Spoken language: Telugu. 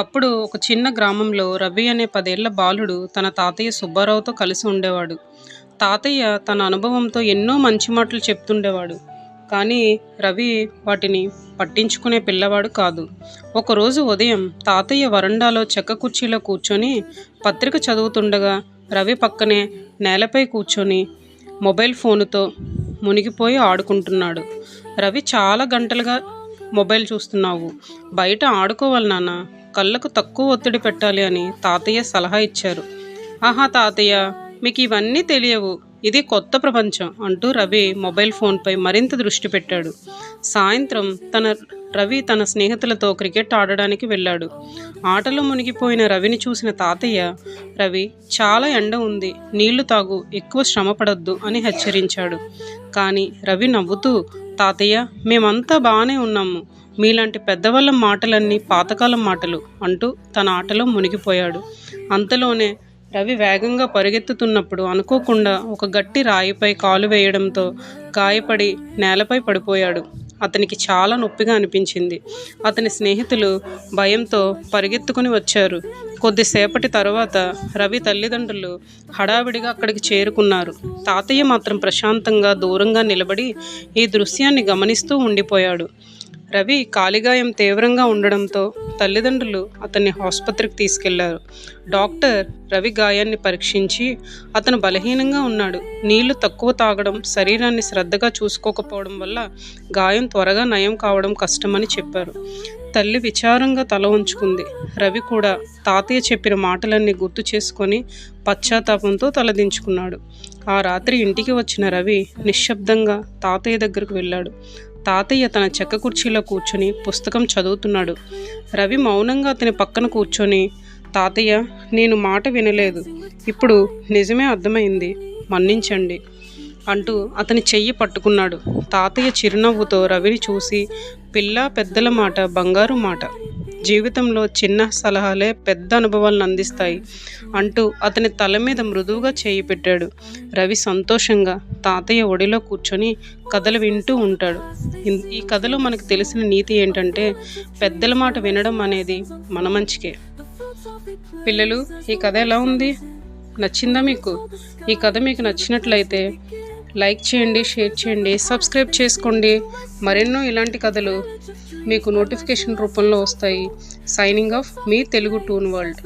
అప్పుడు ఒక చిన్న గ్రామంలో రవి అనే పదేళ్ళ బాలుడు తన తాతయ్య సుబ్బారావుతో కలిసి ఉండేవాడు. తాతయ్య తన అనుభవంతో ఎన్నో మంచి మాటలు చెప్తుండేవాడు. కానీ రవి వాటిని పట్టించుకునే పిల్లవాడు కాదు. ఒకరోజు ఉదయం తాతయ్య వరండాలో చెక్క కుర్చీలో కూర్చొని పత్రిక చదువుతుండగా రవి పక్కనే నేలపై కూర్చొని మొబైల్ ఫోనుతో మునిగిపోయి ఆడుకుంటున్నాడు. రవి చాలా గంటలుగా మొబైల్ చూస్తున్నావు. బయట ఆడుకోవాలి నాన్న. కళ్ళకు తక్కువ ఒత్తిడి పెట్టాలి అని తాతయ్య సలహా ఇచ్చారు. ఆహా తాతయ్య మీకు ఇవన్నీ తెలియవు. ఇది కొత్త ప్రపంచం అంటూ రవి మొబైల్ ఫోన్పై మరింత దృష్టి పెట్టాడు. సాయంత్రం తన రవి తన స్నేహితులతో క్రికెట్ ఆడడానికి వెళ్ళాడు. ఆటలో మునిగిపోయిన రవిని చూసిన తాతయ్య రవి చాలా ఎండ ఉంది. నీళ్ళు తాగు. ఎక్కువ శ్రమ పడద్దు అని హెచ్చరించాడు. కానీ రవి నవ్వుతూ తాతయ్య మేమంతా బాగానే ఉన్నాము. మీలాంటి పెద్దవాళ్ళ మాటలన్నీ పాతకాలం మాటలు అంటూ తన ఆటలో మునిగిపోయాడు. అంతలోనే రవి వేగంగా పరిగెత్తుతున్నప్పుడు అనుకోకుండా ఒక గట్టి రాయిపై కాలు వేయడంతో గాయపడి నేలపై పడిపోయాడు. అతనికి చాలా నొప్పిగా అనిపించింది. అతని స్నేహితులు భయంతో పరిగెత్తుకుని వచ్చారు. కొద్దిసేపటి తర్వాత రవి తల్లిదండ్రులు హడావిడిగా అక్కడికి చేరుకున్నారు. తాతయ్య మాత్రం ప్రశాంతంగా దూరంగా నిలబడి ఈ దృశ్యాన్ని గమనిస్తూ ఉండిపోయాడు. రవి కాలిగాయం తీవ్రంగా ఉండడంతో తల్లిదండ్రులు అతన్ని ఆసుపత్రికి తీసుకెళ్ళారు. డాక్టర్ రవి గాయాన్ని పరీక్షించి అతను బలహీనంగా ఉన్నాడు. నీళ్ళు తక్కువ తాగడం శరీరాన్ని శ్రద్ధగా చూసుకోకపోవడం వల్ల గాయం త్వరగా నయం కావడం కష్టమని చెప్పారు. తల్లి విచారంగా తల ఉంచుకుంది రవి కూడా తాతయ్య చెప్పిన మాటలన్నీ గుర్తు చేసుకొని పశ్చాత్తాపంతో తలదించుకున్నాడు ఆ రాత్రి ఇంటికి వచ్చిన రవి నిశ్శబ్దంగా తాతయ్య దగ్గరకు వెళ్ళాడు. తాతయ్య తన చెక్క కుర్చీలో కూర్చొని పుస్తకం చదువుతున్నాడు. రవి మౌనంగా అతని పక్కన కూర్చొని తాతయ్య నేను మాట వినలేదు. ఇప్పుడు నిజమే అర్థమైంది. మన్నించండి అంటూ అతని చెయ్యి పట్టుకున్నాడు. తాతయ్య చిరునవ్వుతో రవిని చూసి పిల్ల పెద్దల మాట బంగారు మాట. జీవితంలో చిన్న సలహాలే పెద్ద అనుభవాలను అందిస్తాయి అంటూ అతని తల మీద మృదువుగా చేయి పెట్టాడు. రవి సంతోషంగా తాతయ్య ఒడిలో కూర్చొని కథలు వింటూ ఉంటాడు. ఈ కథలో మనకు తెలిసిన నీతి ఏంటంటే పెద్దల మాట వినడం అనేది మన మంచికే. పిల్లలు ఈ కథ ఎలా ఉంది? నచ్చిందా మీకు? ఈ కథ మీకు నచ్చినట్లయితే లైక్ చేయండి షేర్ చేయండి సబ్స్క్రైబ్ చేసుకోండి. మరెన్నో ఇలాంటి కథలు మీకు నోటిఫికేషన్ రూపంలో వస్తాయి. సైనింగ్ ఆఫ్ మీ తెలుగు టూన్ వరల్డ్